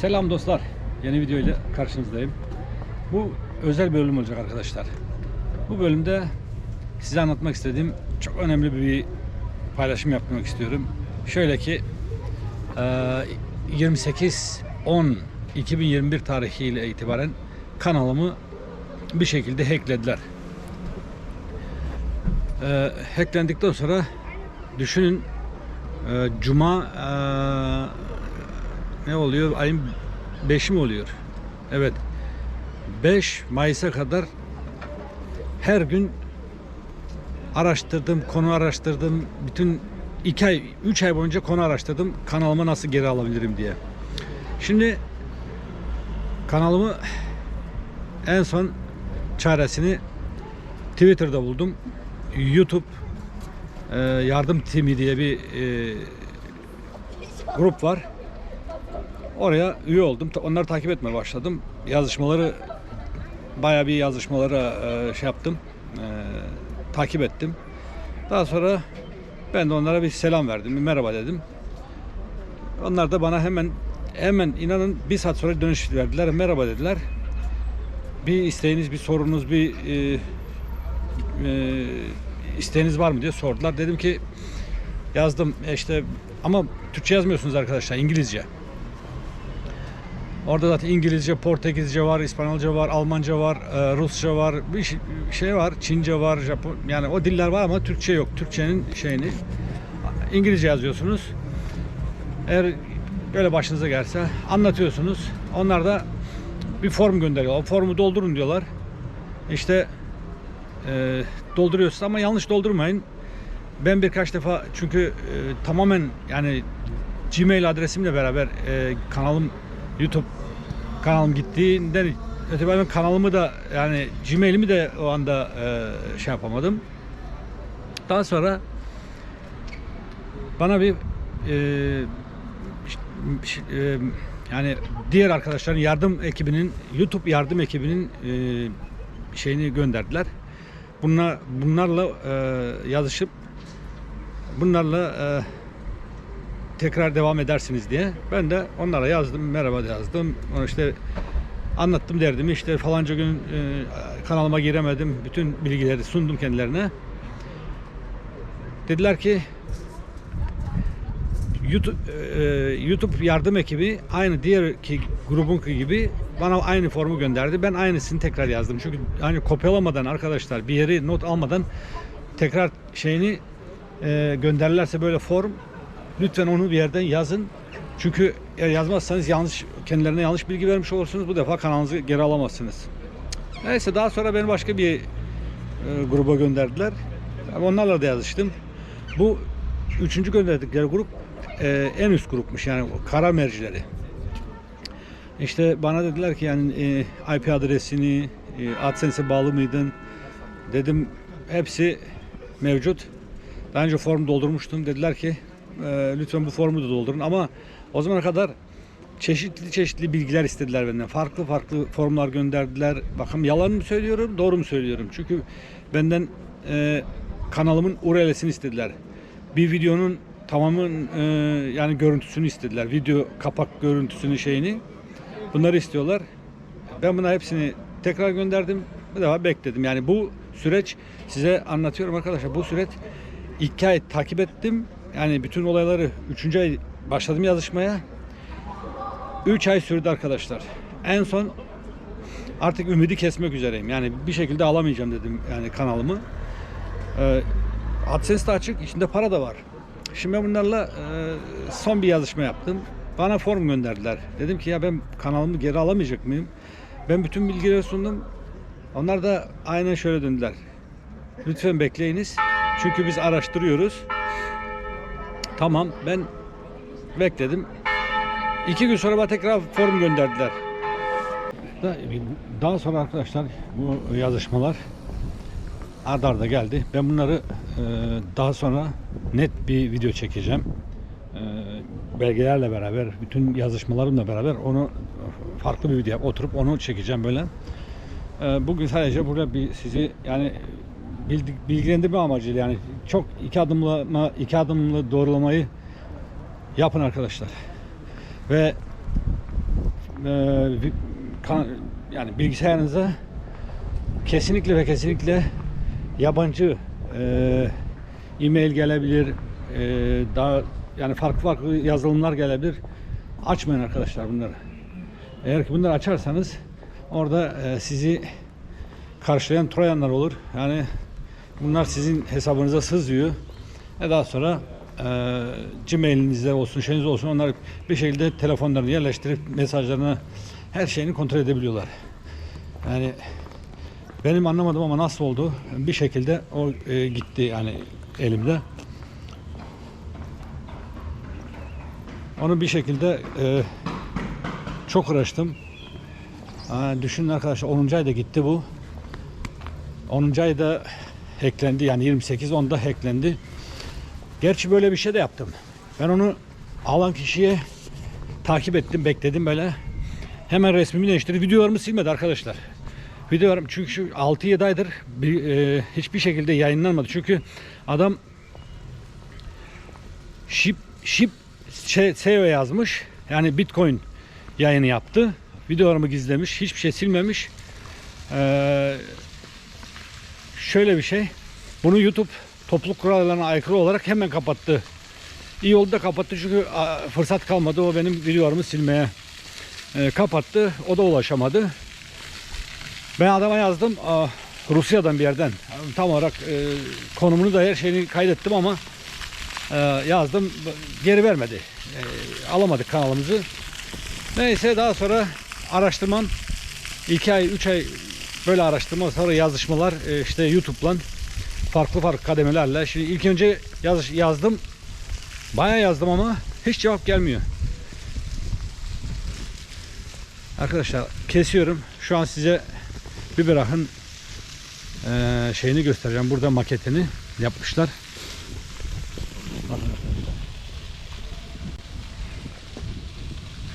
Selam dostlar. Yeni video ile karşınızdayım. Bu özel bölüm olacak arkadaşlar. Bu bölümde size anlatmak istediğim çok önemli bir paylaşım yapmak istiyorum. Şöyle ki eee, 28 10 2021 tarihiyle itibaren kanalımı bir şekilde hacklediler. Eee hacklendikten sonra düşünün eee, Cuma eee, ne oluyor? Ayın 5'i mi oluyor? Evet. 5 Mayıs'a kadar her gün araştırdım, konu araştırdım. Bütün 2 ay, 3 ay boyunca konu araştırdım. Kanalımı nasıl geri alabilirim diye. Şimdi kanalımı en son çaresini Twitter'da buldum. YouTube e, yardım timi diye bir e, grup var. Oraya üye oldum. Onları takip etmeye başladım. Yazışmaları bayağı bir yazışmaları e, şey yaptım. e, takip ettim. Daha sonra ben de onlara bir selam verdim. Bir merhaba dedim. Onlar da bana hemen hemen inanın bir saat sonra dönüş verdiler. Merhaba dediler. Bir isteğiniz, bir sorunuz, bir e, e, isteğiniz var mı diye sordular. Dedim ki yazdım E işte ama Türkçe yazmıyorsunuz arkadaşlar İngilizce. Orada zaten İngilizce, Portekizce var, İspanyolca var, Almanca var, e, Rusça var, bir şey- var, Çince var, Japon yani o diller var ama Türkçe yok. Türkçenin şeyini İngilizce yazıyorsunuz. Eğer böyle başınıza gelse anlatıyorsunuz. Onlar da bir form gönderiyorlar. O formu doldurun diyorlar. İşte e, dolduruyorsunuz ama yanlış doldurmayın. Ben birkaç defa çünkü e, tamamen yani Gmail adresimle beraber e, kanalım YouTube kanalım gittiğinden ötürü kanalımı da yani Gmail'imi de o anda e, şey yapamadım. Daha sonra bana bir e, ş- e, yani diğer arkadaşların yardım ekibinin YouTube yardım ekibinin e, şeyini gönderdiler. Bunlar bunlarla e, yazışıp bunlarla e, tekrar devam edersiniz diye. Ben de onlara yazdım, merhaba yazdım. Ona işte anlattım derdimi. İşte falanca gün e, kanalıma giremedim. Bütün bilgileri sundum kendilerine. Dediler ki YouTube, e, YouTube yardım ekibi aynı diğer ki grubun gibi bana aynı formu gönderdi. Ben aynısını tekrar yazdım. Çünkü hani kopyalamadan arkadaşlar bir yeri not almadan tekrar şeyini e, gönderirlerse böyle form lütfen onu bir yerden yazın. Çünkü yazmazsanız yanlış kendilerine yanlış bilgi vermiş olursunuz. Bu defa kanalınızı geri alamazsınız. Neyse daha sonra beni başka bir e, gruba gönderdiler. Onlarla da yazıştım. Bu üçüncü gönderdikleri grup e, en üst grupmuş yani kara mercileri. İşte bana dediler ki yani e, IP adresini, e, AdSense'e bağlı mıydın? Dedim hepsi mevcut. Daha önce form doldurmuştum. Dediler ki e, lütfen bu formu da doldurun ama o zamana kadar çeşitli çeşitli bilgiler istediler benden. Farklı farklı formlar gönderdiler. Bakın yalan mı söylüyorum, doğru mu söylüyorum? Çünkü benden e, kanalımın URL'sini istediler. Bir videonun tamamın e, yani görüntüsünü istediler. Video kapak görüntüsünü şeyini. Bunları istiyorlar. Ben buna hepsini tekrar gönderdim. Bir defa bekledim. Yani bu süreç size anlatıyorum arkadaşlar. Bu süreç iki ay takip ettim. Yani bütün olayları üçüncü ay başladım yazışmaya. Üç ay sürdü arkadaşlar. En son artık ümidi kesmek üzereyim. Yani bir şekilde alamayacağım dedim yani kanalımı. Ee, AdSense de açık, içinde para da var. Şimdi ben bunlarla e, son bir yazışma yaptım. Bana form gönderdiler. Dedim ki ya ben kanalımı geri alamayacak mıyım? Ben bütün bilgileri sundum. Onlar da aynen şöyle döndüler. Lütfen bekleyiniz. Çünkü biz araştırıyoruz. Tamam ben bekledim. İki gün sonra bana tekrar form gönderdiler. Da- Daha sonra arkadaşlar bu yazışmalar ard arda geldi. Ben bunları e, daha sonra net bir video çekeceğim. E, belgelerle beraber, bütün yazışmalarımla beraber onu farklı bir video oturup onu çekeceğim böyle. E, bugün sadece burada bir sizi yani bilgilendirme amacıyla yani çok iki adımlama iki adımlı doğrulamayı yapın arkadaşlar. Ve vi- kan- yani bilgisayarınıza kesinlikle ve kesinlikle yabancı e, e-mail gelebilir. e, daha yani farklı farklı yazılımlar gelebilir. Açmayın arkadaşlar bunları. Eğer ki bunları açarsanız orada e, sizi karşılayan Troyanlar olur. Yani bunlar sizin hesabınıza sızıyor. Ve daha sonra e, Gmail'inizde olsun, şeyiniz olsun onlar bir şekilde telefonlarını yerleştirip mesajlarını her şeyini kontrol edebiliyorlar. Yani benim anlamadım ama nasıl oldu? Bir şekilde o e, gitti yani elimde. Onu bir şekilde e, çok uğraştım. Aa, düşünün arkadaşlar 10. ayda gitti bu. 10. ayda hacklendi yani 28 onda hacklendi. Gerçi böyle bir şey de yaptım. Ben onu alan kişiye takip ettim, bekledim böyle. Hemen resmimi değiştirdi. Videolarımı silmedi arkadaşlar. Videolarım çünkü şu 6-7 aydır bir, e, hiçbir şekilde yayınlanmadı. Çünkü adam ship ship şey, SEO yazmış. Yani Bitcoin yayını yaptı. Videolarımı gizlemiş. Hiçbir şey silmemiş. Ee, şöyle bir şey. Bunu YouTube topluluk kurallarına aykırı olarak hemen kapattı. İyi oldu da kapattı çünkü fırsat kalmadı. O benim videolarımı silmeye e, kapattı. O da ulaşamadı. Ben adama yazdım. a, Rusya'dan bir yerden. Tam olarak e, konumunu da her şeyini kaydettim ama e, yazdım. Geri vermedi. E, alamadık kanalımızı. Neyse daha sonra araştırmam 2 ay 3 ay böyle araştırma sonra yazışmalar e, işte YouTube'la farklı farklı kademelerle. Şimdi ilk önce yaz, yazdım. Bayağı yazdım ama hiç cevap gelmiyor. Arkadaşlar kesiyorum. Şu an size bir bırakın e, şeyini göstereceğim. Burada maketini yapmışlar.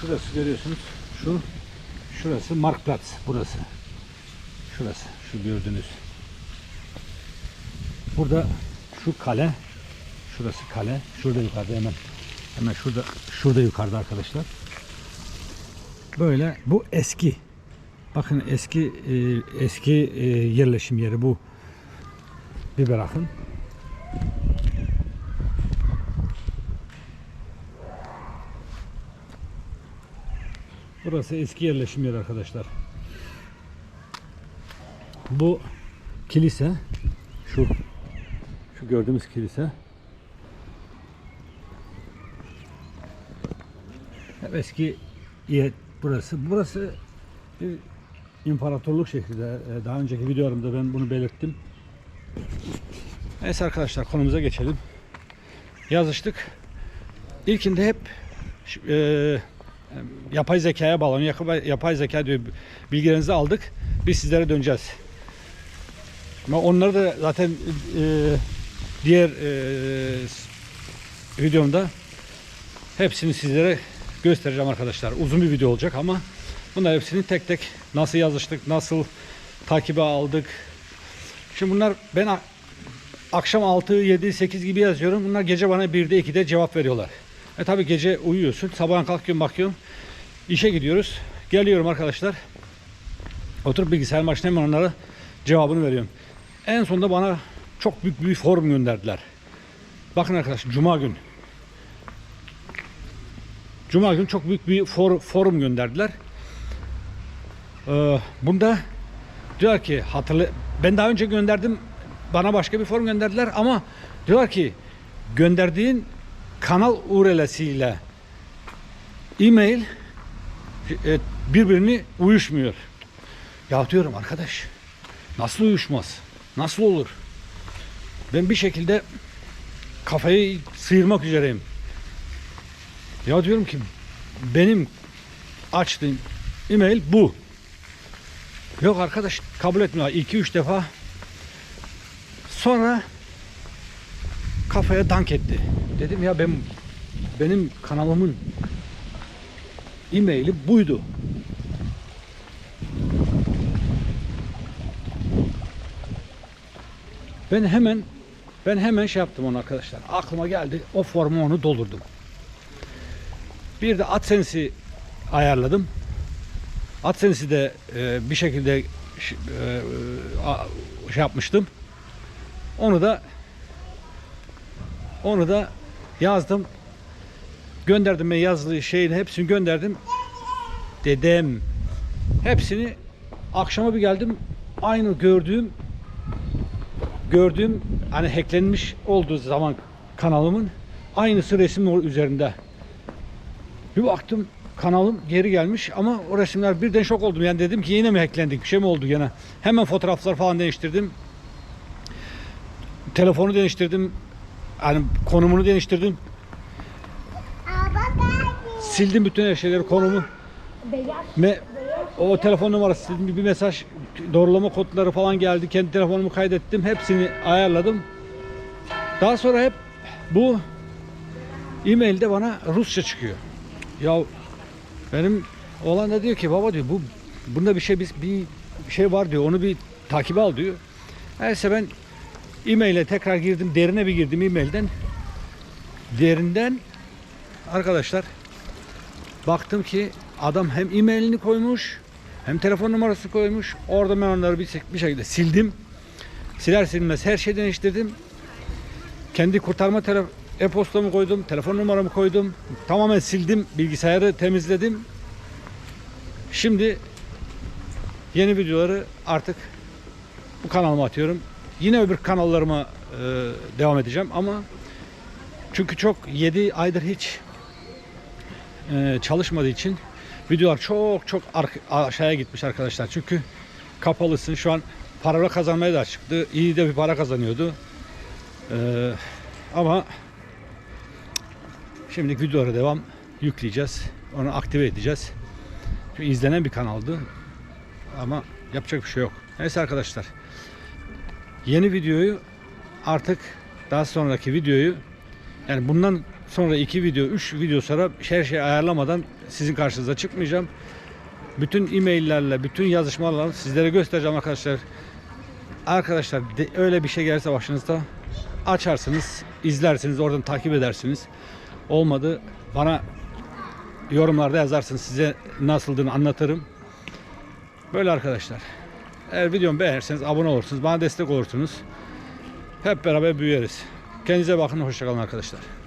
Şurası görüyorsunuz. Şu şurası Marktplatz burası. Şurası şu gördüğünüz. Burada şu kale şurası kale. Şurada yukarıda hemen hemen şurada şurada yukarıda arkadaşlar. Böyle bu eski. Bakın eski e, eski e, yerleşim yeri bu. Bir bırakın. Burası eski yerleşim yeri arkadaşlar. Bu kilise şu şu gördüğümüz kilise eski yer burası. Burası bir imparatorluk şehri de e, daha önceki videolarımda ben bunu belirttim. Neyse arkadaşlar konumuza geçelim. Yazıştık. İlkinde hep e, yapay zekaya bağlanıyor. Yapay, yapay zeka diyor bilgilerinizi aldık. Biz sizlere döneceğiz. Ama onları da zaten e, diğer e, videomda hepsini sizlere göstereceğim arkadaşlar. Uzun bir video olacak ama bunlar hepsini tek tek nasıl yazıştık, nasıl takibe aldık. Şimdi bunlar ben akşam 6, 7, 8 gibi yazıyorum. Bunlar gece bana 1'de 2'de cevap veriyorlar. E tabi gece uyuyorsun. Sabahın kalkıyorum bakıyorum. İşe gidiyoruz. Geliyorum arkadaşlar. Oturup bilgisayar başına hemen onlara cevabını veriyorum. En sonunda bana çok büyük bir form gönderdiler. Bakın arkadaşlar Cuma gün. Cuma gün çok büyük bir for, forum gönderdiler. Ee, bunda diyor ki hatırla ben daha önce gönderdim bana başka bir form gönderdiler ama diyorlar ki gönderdiğin kanal URL'siyle e-mail e, birbirini uyuşmuyor. Ya diyorum arkadaş nasıl uyuşmaz? Nasıl olur? Ben bir şekilde kafayı sıyırmak üzereyim. Ya diyorum ki benim açtığım e-mail bu. Yok arkadaş kabul etmiyor. 2-3 defa sonra kafaya dank etti. Dedim ya ben benim kanalımın e-maili buydu. Ben hemen ben hemen şey yaptım onu arkadaşlar. Aklıma geldi. O formu onu doldurdum. Bir de AdSense'i ayarladım. AdSense'i de e, bir şekilde e, şey yapmıştım. Onu da onu da yazdım. Gönderdim ben yazılı şeyini hepsini gönderdim. Dedem hepsini akşama bir geldim aynı gördüğüm gördüğüm hani hacklenmiş olduğu zaman kanalımın aynısı resim üzerinde. Bir baktım kanalım geri gelmiş ama o resimler birden şok oldum. Yani dedim ki yine mi hacklendik bir şey mi oldu gene? Hemen fotoğraflar falan değiştirdim. Telefonu değiştirdim. Yani konumunu değiştirdim. Sildim bütün her şeyleri konumu. Me o telefon numarası sildim. Bir mesaj doğrulama kodları falan geldi. Kendi telefonumu kaydettim. Hepsini ayarladım. Daha sonra hep bu e-mailde bana Rusça çıkıyor. Ya benim oğlan da diyor ki baba diyor bu bunda bir şey biz bir şey var diyor. Onu bir takibe al diyor. Neyse ben e-maile tekrar girdim. Derine bir girdim e-mailden. Derinden arkadaşlar baktım ki adam hem e-mailini koymuş hem telefon numarası koymuş. Orada ben onları bir, bir şekilde sildim. Siler silmez her şeyi değiştirdim. Kendi kurtarma e-postamı koydum, telefon numaramı koydum. Tamamen sildim, bilgisayarı temizledim. Şimdi yeni videoları artık bu kanalıma atıyorum. Yine öbür kanallarıma e, devam edeceğim ama çünkü çok 7 aydır hiç e, çalışmadığı için videolar çok çok aşağıya gitmiş arkadaşlar. Çünkü kapalısın. Şu an para kazanmaya da çıktı. İyi de bir para kazanıyordu. E, ama şimdi videolara devam yükleyeceğiz. Onu aktive edeceğiz. Çünkü izlenen bir kanaldı. Ama yapacak bir şey yok. Neyse arkadaşlar. Yeni videoyu artık daha sonraki videoyu yani bundan sonra iki video, üç video sonra her şeyi ayarlamadan sizin karşınıza çıkmayacağım. Bütün e-maillerle, bütün yazışmalarla sizlere göstereceğim arkadaşlar. Arkadaşlar de- öyle bir şey gelirse başınızda açarsınız, izlersiniz, oradan takip edersiniz. Olmadı bana yorumlarda yazarsınız. Size nasıldığını anlatırım. Böyle arkadaşlar. Eğer videomu beğenirseniz abone olursunuz. Bana destek olursunuz. Hep beraber büyüyeriz. Kendinize bakın. Hoşçakalın arkadaşlar.